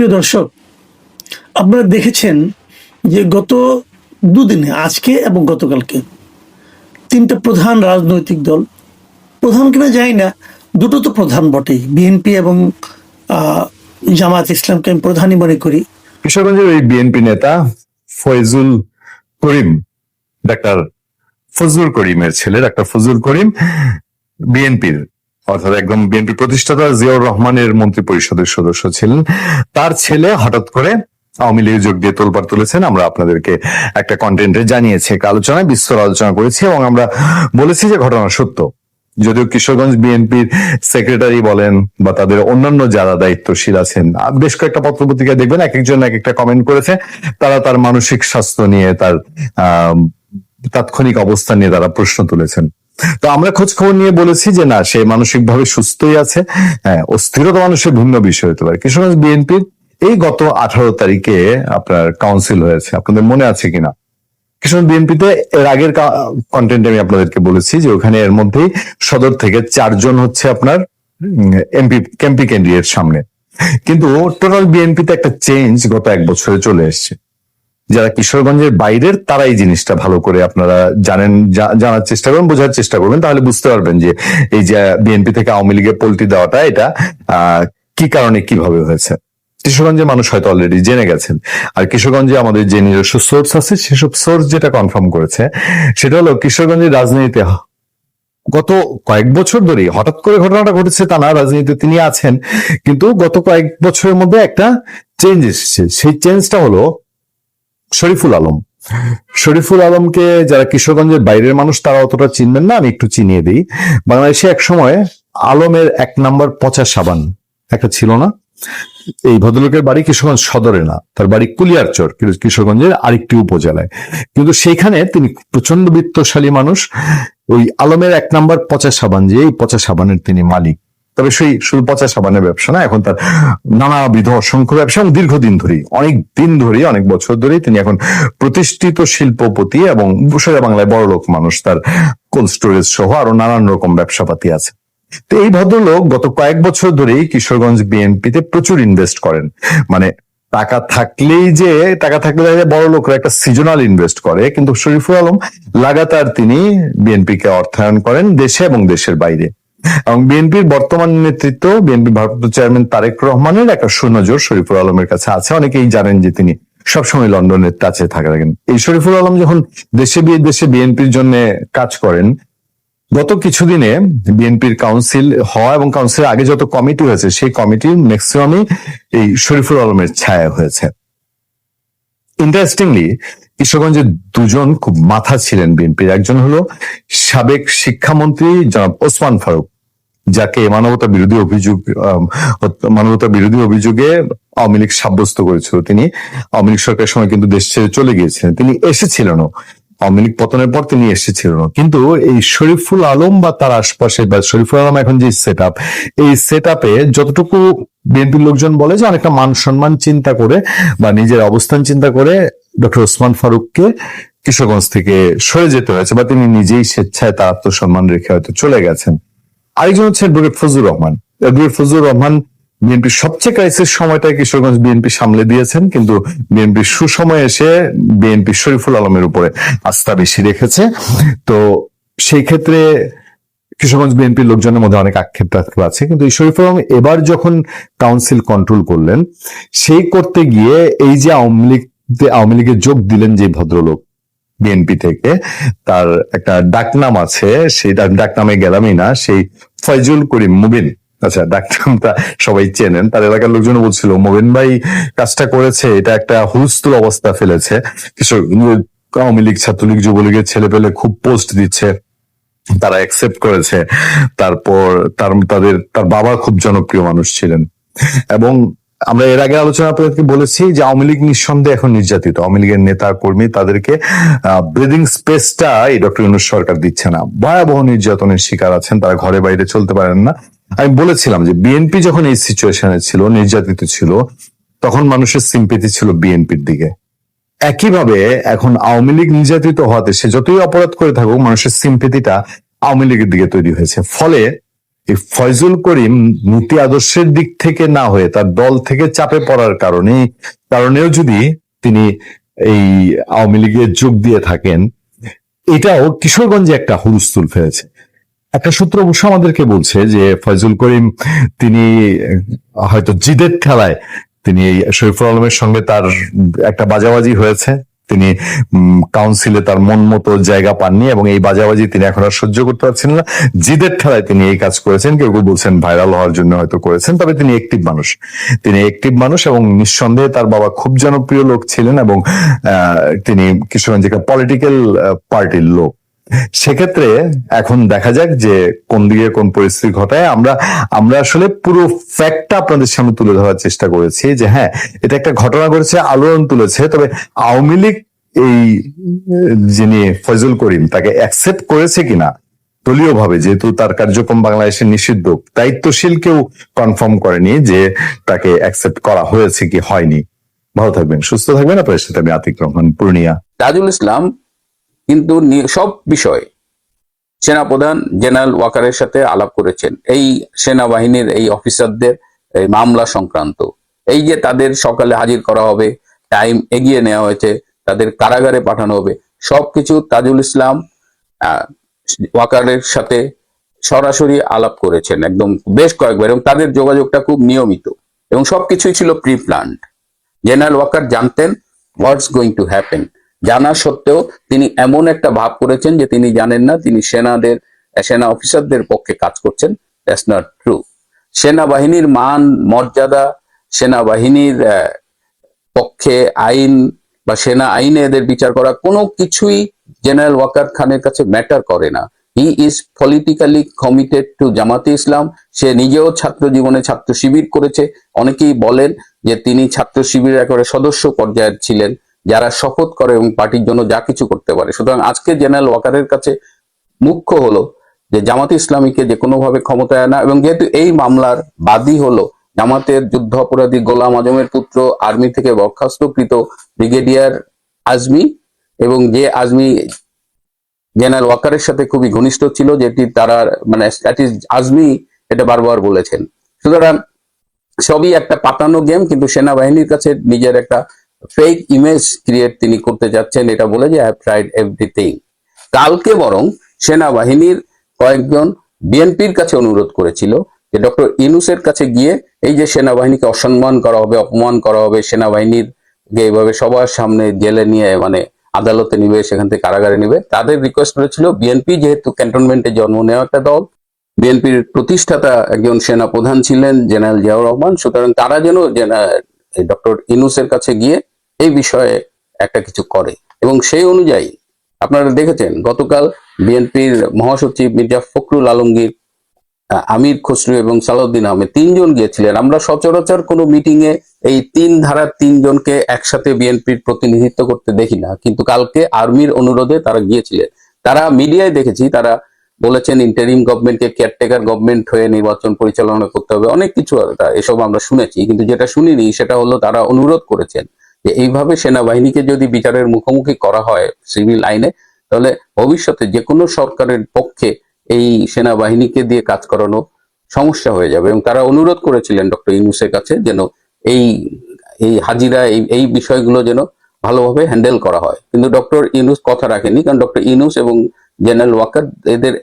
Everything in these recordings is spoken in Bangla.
প্রিয় দর্শক, আপনারা দেখেছেন যে গত দুদিনে, আজকে এবং গতকালকে, তিনটা প্রধান রাজনৈতিক দল, প্রধান কিনা যাই না, দুটো তো প্রধান বটেই। বিএনপি এবং জামাত ইসলামকে আমি প্রধানই মনে করি। কিশোরগঞ্জের ওই বিএনপি নেতা ফয়জুল করিম, ডাক্তার ফজলুল করিমের ছেলে, ডাক্তার ফজলুল করিম বিএনপির অর্থাৎ একদম বিএনপি প্রতিষ্ঠাতা জিয়াউর রহমানের মন্ত্রী পরিষদের সদস্য ছিলেন। তার ছেলে হঠাৎ করে আওয়ামী লীগে যোগ দিয়ে তোলপাড় তুলেছেন। আমরা আপনাদেরকে একটা কন্টেন্টে জানিয়েছি, একটা আলোচনায় বিস্তর আলোচনা করেছি এবং আমরা বলেছি যে ঘটনা সত্য। যদিও কিশোরগঞ্জ বিএনপির সেক্রেটারি বলেন বা তাদের অন্যান্য যারা দায়িত্বশীল আছেন বেশ কয়েকটা পত্রপত্রিকায় দেখবেন এক একজন এক একটা কমেন্ট করেছে। তারা তার মানসিক স্বাস্থ্য নিয়ে তার তাৎক্ষণিক অবস্থা নিয়ে তারা প্রশ্ন তুলেছেন। তো আমরা খোঁজ খবর নিয়ে বলেছি যে না, সে মানসিক ভাবে সুস্থই আছে। হ্যাঁ অস্থিরতা মানুষের ভিন্ন বিষয় হতে পারে। কিশোরগঞ্জ বিএনপির এই গত আঠারো তারিখে আপনার কাউন্সিল হয়েছে। আপনাদের মনে আছে কিনা? কিশোর বিএনপিতে এর আগের কন্টেন্ট আমি আপনাদেরকে বলেছি যে ওখানে এর মধ্যেই সদর থেকে চারজন হচ্ছে আপনার এমপি এমপি ক্যান্ডিডেট সামনে। কিন্তু টোটাল বিএনপিতে একটা চেঞ্জ গত এক বছরে চলে এসেছে। যারা কিশোরগঞ্জের বাইরের তারা এই জিনিসটা ভালো করে আপনারা জানেন জানার চেষ্টা করবেন বোঝার চেষ্টা করবেন, তাহলে বুঝতে পারবেন যে এই যে বিএনপি থেকে আওয়ামী লীগে পল্টি দেওয়াটা, এটা কি কারণে কীভাবে হয়েছে? কিশোরগঞ্জের মানুষ হয়তো অলরেডি জেনে গেছেন। আর কিশোরগঞ্জে আমাদের যে নিজস্ব সোর্স আছে, সেসব সোর্স যেটা কনফার্ম করেছে, সেটা হলো কিশোরগঞ্জের রাজনীতিতে গত কয়েক বছর ধরেই, হঠাৎ করে ঘটনাটা ঘটেছে তা না, রাজনীতিতে তিনি আছেন, কিন্তু গত কয়েক বছরের মধ্যে একটা চেঞ্জ এসেছে। সেই চেঞ্জটা হলো শরীফুল আলম। শরীফুল আলমকে যারা কিশোরগঞ্জের বাইরের মানুষ, তারা অতটা চিনবেন না, আমি একটু চিনিয়ে দিই। বাংলাদেশে এক সময় আলমের এক নাম্বার পচা সাবান একটা ছিল না। এই ভদ্রলোকের বাড়ি কিশোরগঞ্জ সদরে না, তার বাড়ি কুলিয়ারচর কিশোরগঞ্জের আরেকটি উপজেলায়। কিন্তু সেখানে তিনি প্রচণ্ড বিত্তশালী মানুষ। ওই আলমের এক নাম্বার পচা সাবান যে এই পচা সাবানের তিনি মালিক। তবে সেই শুধু পচা সাবানের ব্যবসা না, এখন তার নানাবিধ অসংখ্য ব্যবসা এবং দীর্ঘদিন ধরেই, অনেক দিন ধরেই, অনেক বছর ধরেই তিনি এখন প্রতিষ্ঠিত শিল্পপতি এবং সোজা বাংলায় বড় লোক মানুষ তার কোল্ড স্টোরেজ সহ আরও নানান রকম ব্যবসাপাতি আছে। তো এই ভদ্রলোক গত কয়েক বছর ধরেই কিশোরগঞ্জ বিএনপিতে প্রচুর ইনভেস্ট করেন। মানে টাকা থাকলেই যে, টাকা থাকলে বড় লোকরা একটা সিজনাল ইনভেস্ট করে, কিন্তু শরীফুল আলম লাগাতার তিনি বিএনপিকে অর্থায়ন করেন দেশে এবং দেশের বাইরে। এবং বিএনপির বর্তমান নেতৃত্ব বিএনপি ভারপ্রাপ্ত চেয়ারম্যান তারেক রহমানের একটা সুনজর শরীফুল আলমের কাছে আছে। অনেকেই জানেন যে তিনি সবসময় লন্ডনের টাচে থাকেন। এই শরীফুল আলম যখন দেশে বিদেশে বিএনপির জন্য কাজ করেন, গত কিছুদিনে বিএনপির কাউন্সিল হওয়া এবং কাউন্সিলের আগে যত কমিটি হয়েছে, সেই কমিটির ম্যাক্সিমামই এই শরীফুল আলমের ছায়া হয়েছে। ইন্টারেস্টিংলি কিশোরগঞ্জের দুজন খুব মাথা ছিলেন বিএনপির। একজন হলো সাবেক শিক্ষামন্ত্রী জনাব ওসমান ফারুক। যাকে মানবতা বিরোধী অভিযোগ মানবতা বিরোধী অভিযোগে আওয়ামী লীগ সাব্যস্ত করেছিল। তিনি আওয়ামী লীগ সরকারের সময় কিন্তু দেশ ছেড়ে চলে গিয়েছিলেন। তিনি এসেছিলেন আওয়ামী লীগ পতনের পর তিনি এসেছিলেন কিন্তু এই শরীফুল আলম বা তার আশপাশে বা শরীফুল আলম এখন যে সেট এই সেট যতটুকু বিএনপির লোকজন বলে যে অনেকটা মান সম্মান চিন্তা করে বা নিজের অবস্থান চিন্তা করে ডক্টর ওসমান ফারুককে কিশোরগঞ্জ থেকে সরে যেতে হয়েছে বা তিনি নিজেই স্বেচ্ছায় তার আত্মসম্মান রেখে হয়তো চলে গেছেন। আরেকজন হচ্ছে অ্যাডভোকেট ফজলুর রহমান। অ্যাডভোকেট ফজলুর রহমান বিএনপির সবচেয়ে ক্রাইসিস সময়টা কিশোরগঞ্জ বিএনপি সামলে দিয়েছেন, কিন্তু বিএনপির সুসময়ে এসে বিএনপি শরীফুল আলমের উপরে আস্থা বেশি রেখেছে। তো সেই ক্ষেত্রে কিশোরগঞ্জ বিএনপির লোকজনের মধ্যে অনেক আক্ষেপ টাক্ষেপ আছে, কিন্তু এই শরীফুল আলম এবার যখন কাউন্সিল কন্ট্রোল করলেন, সেই করতে গিয়ে এই যে আওয়ামী লীগ আওয়ামী লীগে যোগ দিলেন যে ভদ্রলোক বিএনপি থেকে, তার একটা ডাকনাম আছে, সেই ডাক- ডাকনামে গেলামই না, সেই ফয়জুল করিম, মুবিন। আচ্ছা ডাক্তার সবাই চেনেন। তার এলাকার লোকজন বলছিল, মোবিন ভাই, কাজটা করেছে, এটা একটা হুলস্থুল অবস্থা ফেলেছে। আওয়ামী লীগ, ছাত্রলীগ, যুবলীগের ছেলে পেলে খুব পোস্ট দিচ্ছে, তারা অ্যাকসেপ্ট করেছে। তারপর তার, তাদের, তার বাবা খুব জনপ্রিয় মানুষ ছিলেন। এবং আমরা এর আগে আলোচনা আপনাদেরকে বলেছি যে আওয়ামী লীগ নিঃসন্দেহে এখন নির্যাতিত। আওয়ামী লীগের নেতা কর্মী তাদেরকে ব্রিদিং স্পেসটা এই ডক্টর ইউনুস সরকার দিচ্ছে না। ভয়াবহ নির্যাতনের শিকার আছেন, তারা ঘরে বাইরে চলতে পারেন না। আমি বলেছিলাম যে বিএনপি যখন এই সিচুয়েশনে ছিল, নির্যাতিত ছিল, তখন মানুষের সিম্পেথি ছিল বিএনপির দিকে। একইভাবে এখন আওয়ামী লীগ নির্যাতিত হওয়াতে সে যতই অপরাধ করে থাকুক, মানুষের সিম্পেথিটা আওয়ামী লীগের দিকে তৈরি হয়েছে। ফলে এই ফয়জুল করিম নীতি আদর্শের দিক থেকে না হয়ে তার দল থেকে চাপে পড়ার কারণে, কারণেও যদি তিনি এই আওয়ামী লীগে যোগ দিয়ে থাকেন, এটাও কিশোরগঞ্জে একটা হুলস্থুল ফেলেছে। একটা সূত্র অবশ্য আমাদেরকে বলছে যে ফয়জুল করিম তিনি হয়তো জিদের খেলায় তিনি শরীফুল আলমের সঙ্গে তার একটা বাজাবাজি হয়েছে। তিনি কাউন্সিলে তার মন মতো জায়গা পাননি এবং এই বাজাবাজি তিনি এখন আর সহ্য করতে পারছেন না। জিদের ঠেলায় তিনি এই কাজ করেছেন, কেউ কেউ বলছেন ভাইরাল হওয়ার জন্য হয়তো করেছেন, তবে তিনি একটিভ মানুষ। তিনি একটিভ মানুষ এবং নিঃসন্দেহে তার বাবা খুব জনপ্রিয় লোক ছিলেন এবং তিনি কিশোরগঞ্জ একটা পলিটিক্যাল পার্টির লোক। সেক্ষেত্রে এখন দেখা যাক যে কোন দিকে কোন পরিস্থিতি ঘটায়। আমরা আমরা আসলে পুরো ফ্যাক্টটা আপনাদের সামনে তুলে ধরার চেষ্টা করেছি যে হ্যাঁ এটা একটা ঘটনা ঘটেছে, আলোড়ন তুলেছে, তবে আওয়ামী লীগ এই, যিনি ফজল করিম, তাকে অ্যাকসেপ্ট করেছে কিনা দলীয় ভাবে যেহেতু তার কার্যক্রম বাংলাদেশে নিষিদ্ধ, দায়িত্বশীল কেউ কনফার্ম করেনি যে তাকে অ্যাকসেপ্ট করা হয়েছে কি হয়নি। ভালো থাকবেন, সুস্থ থাকবেন। আপনার সাথে আমি আতিক রহমান, পূর্ণিয়া। তাজুল ইসলাম কিন্তু সব বিষয়ে সেনাপ্রধান জেনারেল ওয়াকারের সাথে আলাপ করেছেন। এই সেনাবাহিনীর এই অফিসারদের এই মামলা সংক্রান্ত। এই যে তাদের সকালে হাজির করা হবে, টাইম এগিয়ে নেওয়া হয়েছে, তাদের কারাগারে পাঠানো হবে, সবকিছু তাজুল ইসলাম ওয়াকারের সাথে সরাসরি আলাপ করেছেন একদম বেশ কয়েকবার এবং তাদের যোগাযোগটা খুব নিয়মিত এবং সবকিছুই ছিল প্রি প্ল্যান্ড জেনারেল ওয়াকার জানতেন হোয়াটস গোয়িং টু হ্যাপেন। জানা সত্ত্বেও তিনি এমন একটা ভাব করেছেন যে তিনি জানেন না, তিনি সেনাদের, সেনা অফিসারদের পক্ষে কাজ করছেন। দ্যাটস নট ট্রু সেনাবাহিনীর মান, মর্যাদা, সেনাবাহিনীর পক্ষে আইন বা সেনা আইনে এদের বিচার করা কোনো কিছুই জেনারেল ওয়াকার খানের কাছে ম্যাটার করে না। He is politically committed to Jamaate Islam. সে নিজেও ছাত্র জীবনে ছাত্র শিবির করেছে। অনেকেই বলেন যে তিনি ছাত্র শিবিরের একেবারে সদস্য পর্যায়ের ছিলেন। যারা শপথ করে এবং পার্টির জন্য যা কিছু করতে পারে। সুতরাং আজকে জেনারেল ওয়াকারের কাছে মুখ্য হলো যে জামাতে ইসলামীকে যে কোনোভাবে ক্ষমতায় আনা এবং যেহেতু এই মামলার বাদী হলো, জামাতের যুদ্ধ অপরাধী গোলাম আজমের পুত্র আর্মি থেকে বরখাস্তকৃত ব্রিগেডিয়ার আজমি এবং যে আজমি জেনারেল ওয়াকারের সাথে খুবই ঘনিষ্ঠ ছিল, যেটি তারা মানে আজমি এটা বারবার বলেছেন। সুতরাং সবই একটা পাতানো গেম কিন্তু সেনাবাহিনীর কাছে নিজের একটা ফেক ইমেজ ক্রিয়েট তিনি করতে যাচ্ছেন, এটা বলে যে হ্যাভ ট্রাইড এভরিথিং কালকে বরং সেনাবাহিনীর কয়েকজন বিএনপির কাছে অনুরোধ করেছিল যে, ডক্টর ইনুসের কাছে গিয়ে এই যে সেনাবাহিনীকে অসম্মান করা হবে, অপমান করা হবে, সেনাবাহিনীর যে এইভাবে সবার সামনে জেলে নিয়ে মানে আদালতে নিবে, সেখান থেকে কারাগারে নিবে, তাদের রিকোয়েস্ট করেছিল, বিএনপি যেহেতু ক্যান্টনমেন্টে জন্ম নেওয়া একটা দল, বিএনপির প্রতিষ্ঠাতা একজন সেনা প্রধান ছিলেন জেনারেল জিয়াউর রহমান, সুতরাং তারা যেন ডক্টর ইনুসের কাছে গিয়ে এই বিষয়ে একটা কিছু করে। এবং সেই অনুযায়ী আপনারা দেখেছেন, গতকাল বিএনপির মহাসচিব মির্জা ফখরুল আলমগীর আমির খসরু এবং সালাউদ্দিন আহমেদ তিনজন গিয়েছিলেন। আমরা সচরাচর কোনো মিটিং এ এই তিন ধারার তিনজনকে একসাথে বিএনপির প্রতিনিধিত্ব করতে দেখি না। কিন্তু কালকে আর্মির অনুরোধে তারা গিয়েছিলেন। তারা মিডিয়ায় দেখেছি, তারা বলেছেন ইন্টারিম গভর্নমেন্টকে কেয়ারটেকার গভর্নমেন্ট হয়ে নির্বাচন পরিচালনা করতে হবে। অনেক কিছু এসব আমরা শুনেছি, কিন্তু যেটা শুনিনি সেটা হলো তারা অনুরোধ করেছেন। যে এইভাবে সেনাবাহিনীকে যদি বিচারের মুখোমুখি করা হয় সিভিল আইনে, তাহলে ভবিষ্যতে যে কোনো সরকারের পক্ষে এই সেনাবাহিনীকে দিয়ে কাজ করানো সমস্যা হয়ে যাবে। এবং তারা অনুরোধ করেছিলেন ডক্টর ইনুসের কাছে যেন এই এই হাজিরা, এই এই বিষয়গুলো যেন ভালোভাবে হ্যান্ডেল করা হয়। কিন্তু ডক্টর ইনুস কথা রাখেনি কারণ ডক্টর ইনুস এবং জেনারেল ওয়াকার এদের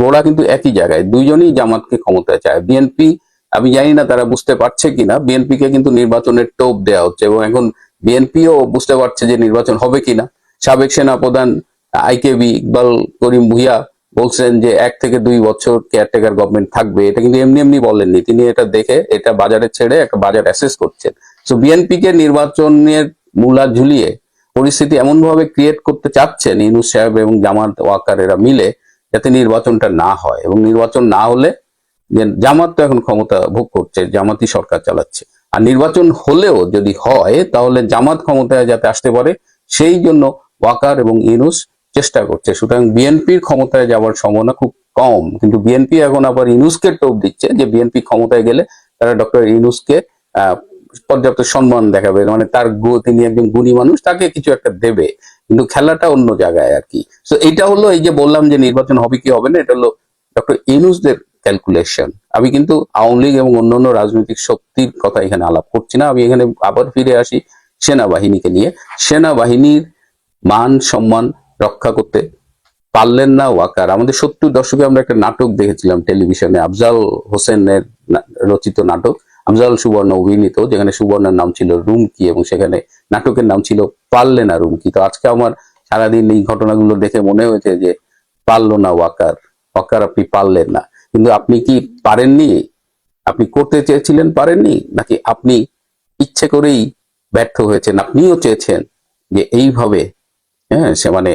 গোড়া কিন্তু একই জায়গায়। দুইজনই জামাতকে ক্ষমতায় চায়। বিএনপি, আমি জানি না তারা বুঝতে পারছে কিনা, বিএনপিকে কিন্তু নির্বাচনের টোপ দেওয়া হচ্ছে। এবং এখন বিএনপিও বুঝতে পারছে যে নির্বাচন হবে কিনা। সাবেক সেনা প্রধান আইকেবি ইকবাল করিম ভুইয়া বলছেন যে এক থেকে দুই বছর কেয়ারটেকার গভর্নমেন্ট থাকবে। এটা কিন্তু এমনি এমনি বলেননি। তিনি এটা দেখে এটা বাজারে ছেড়ে একটা বাজার অ্যাসেস করছেন। তো বিএনপি কে নির্বাচনের মূলা ঝুলিয়ে পরিস্থিতি এমন ভাবে ক্রিয়েট করতে চাচ্ছেন ইনুস সাহেব এবং জামাত ওয়াকার এরা মিলে যাতে নির্বাচনটা না হয়। এবং নির্বাচন না হলে জামাত তো এখন ক্ষমতা ভোগ করছে, জামাতই সরকার চালাচ্ছে। আর নির্বাচন হলেও যদি হয়, তাহলে জামাত ক্ষমতায় যাতে আসতে পারে, সেই জন্য ওয়াকার এবং ইনুস চেষ্টা করছে। সুতরাং বিএনপির ক্ষমতায় যাওয়ার সম্ভাবনা খুব কম। কিন্তু বিএনপি এখন আবার ইনুসকে টোপ দিচ্ছে যে বিএনপি ক্ষমতায় গেলে তারা ডক্টর ইনুসকে পর্যাপ্ত সম্মান দেখাবে। মানে তার গু- তিনি একজন গুণী মানুষ, তাকে কিছু একটা দেবে। কিন্তু খেলাটা অন্য জায়গায় আর কি। তো এইটা হলো এই যে বললাম যে নির্বাচন হবে কি হবে না, এটা হলো ডক্টর ইনুসদের ক্যালকুলেশন আমি কিন্তু আওয়ামী লীগ এবং অন্যান্য রাজনৈতিক শক্তির কথা এখানে আলাপ করছি না। আমি এখানে আবার ফিরে আসি সেনাবাহিনীকে নিয়ে। সেনাবাহিনীর মান সম্মান রক্ষা করতে পারলেন না ওয়াকার। আমাদের সত্তর দশকে আমরা একটা নাটক দেখেছিলাম টেলিভিশনে, আফজাল হোসেনের রচিত নাটক। আফজাল সুবর্ণ অভিনীত, যেখানে সুবর্ণের নাম ছিল রুমকি এবং সেখানে নাটকের নাম ছিল পারলে না রুমকি। তো আজকে আমার সারাদিন এই ঘটনাগুলো দেখে মনে হয়েছে যে পারল না ওয়াকার। ওয়াকার আপনি পারলেন না। কিন্তু আপনি কি পারেননি? আপনি করতে চেয়েছিলেন, পারেননি? নাকি আপনি ইচ্ছে করেই ব্যর্থ হয়েছেন? আপনিও চেয়েছেন যে এইভাবে হ্যাঁ সে মানে